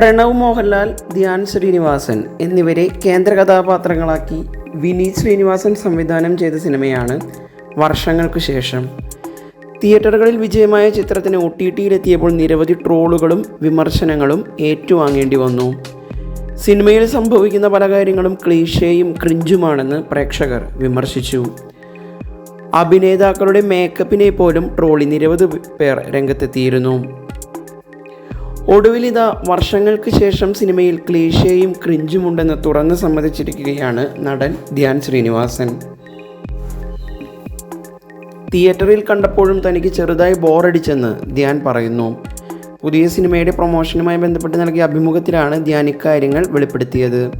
പ്രണവ് മോഹൻലാൽ ധ്യാൻ ശ്രീനിവാസൻ എന്നിവരെ കേന്ദ്ര കഥാപാത്രങ്ങളാക്കി വിനീത് ശ്രീനിവാസൻ സംവിധാനം ചെയ്ത സിനിമയാണ് വർഷങ്ങൾക്ക് ശേഷം. തിയേറ്ററുകളിൽ വിജയമായ ചിത്രത്തിന് ഒ ടി ടിയിലെത്തിയപ്പോൾ നിരവധി ട്രോളുകളും വിമർശനങ്ങളും ഏറ്റുവാങ്ങേണ്ടി വന്നു. സിനിമയിൽ സംഭവിക്കുന്ന പല കാര്യങ്ങളും ക്ലീഷയും ക്രിഞ്ചുമാണെന്ന് പ്രേക്ഷകർ വിമർശിച്ചു. അഭിനേതാക്കളുടെ മേക്കപ്പിനെ പോലും ട്രോളി നിരവധി പേർ രംഗത്തെത്തിയിരുന്നു. ഒടുവിൽ ഇതാ വർഷങ്ങൾക്ക് ശേഷം സിനിമയിൽ ക്രിഞ്ചും ക്രിഞ്ചുമുണ്ടെന്ന് തുറന്ന് സമ്മതിച്ചിരിക്കുകയാണ് നടൻ ധ്യാൻ ശ്രീനിവാസൻ. തിയേറ്ററിൽ കണ്ടപ്പോഴും തനിക്ക് ചെറുതായി ബോറടിച്ചെന്ന് ധ്യാൻ പറയുന്നു. പുതിയ സിനിമയുടെ പ്രൊമോഷനുമായി ബന്ധപ്പെട്ട് നൽകിയ അഭിമുഖത്തിലാണ് ധ്യാൻ ഇക്കാര്യങ്ങൾ വെളിപ്പെടുത്തിയത്.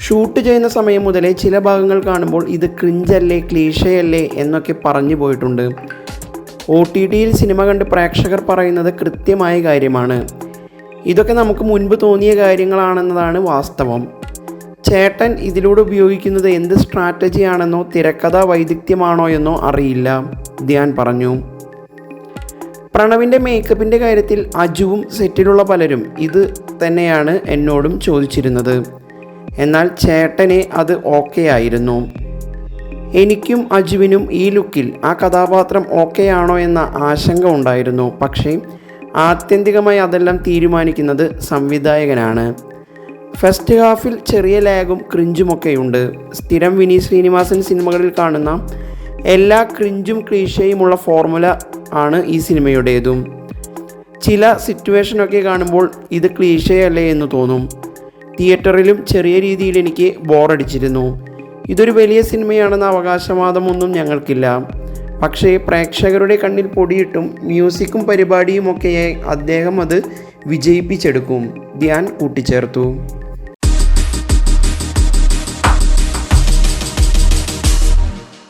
ഷൂട്ട് ചെയ്യുന്ന സമയം മുതലേ ചില ഭാഗങ്ങൾ കാണുമ്പോൾ ഇത് ക്രിഞ്ചല്ലേ ക്ലീശയല്ലേ എന്നൊക്കെ പറഞ്ഞു പോയിട്ടുണ്ട്. ഒ ടി ടിയിൽ സിനിമ കണ്ട് പ്രേക്ഷകർ പറയുന്നത് കൃത്യമായ കാര്യമാണ്. ഇതൊക്കെ നമുക്ക് മുൻപ് തോന്നിയ കാര്യങ്ങളാണെന്നതാണ് വാസ്തവം. ചേട്ടൻ ഇതിലൂടെ ഉപയോഗിക്കുന്നത് എന്ത് സ്ട്രാറ്റജിയാണെന്നോ തിരക്കഥാ വൈദഗ്ധ്യമാണോ എന്നോ അറിയില്ല ധ്യാൻ പറഞ്ഞു. പ്രണവിന്റെ മേക്കപ്പിന്റെ കാര്യത്തിൽ അജുവും സെറ്റിലുള്ള പലരും ഇത് തന്നെയാണ് എന്നോടും ചോദിച്ചിരുന്നത്. എന്നാൽ ചേട്ടനെ അത് ഓക്കെ ആയിരുന്നു. എനിക്കും അജുവിനും ഈ ലുക്കിൽ ആ കഥാപാത്രം ഓക്കെ ആണോ എന്ന ആശങ്ക ഉണ്ടായിരുന്നു. പക്ഷേ ആത്യന്തികമായി അതെല്ലാം തീരുമാനിക്കുന്നത് സംവിധായകനാണ്. ഫസ്റ്റ് ഹാഫിൽ ചെറിയ ലാഗും ക്രിഞ്ചുമൊക്കെയുണ്ട് സ്ഥിരം വിനീത് ശ്രീനിവാസൻ സിനിമകളിൽ കാണുന്ന എല്ലാ ക്രിഞ്ചും ക്ലീഷയുമുള്ള ഫോർമുല ആണ് ഈ സിനിമയുടേതും. ചില സിറ്റുവേഷനൊക്കെ കാണുമ്പോൾ ഇത് ക്ലീഷയല്ലേ എന്ന് തോന്നും. തിയേറ്ററിലും ചെറിയ രീതിയിൽ എനിക്ക് ബോറടിച്ചിരുന്നു. ഇതൊരു വലിയ സിനിമയാണെന്ന അവകാശവാദമൊന്നും ഞങ്ങൾക്കില്ല. പക്ഷേ പ്രേക്ഷകരുടെ കണ്ണിൽ പൊടിയിട്ടും മ്യൂസിക്കും പരിപാടിയുമൊക്കെയായി അദ്ദേഹം അത് വിജയിപ്പിച്ചെടുക്കും. ധ്യാൻ കൂട്ടിച്ചേർത്തു.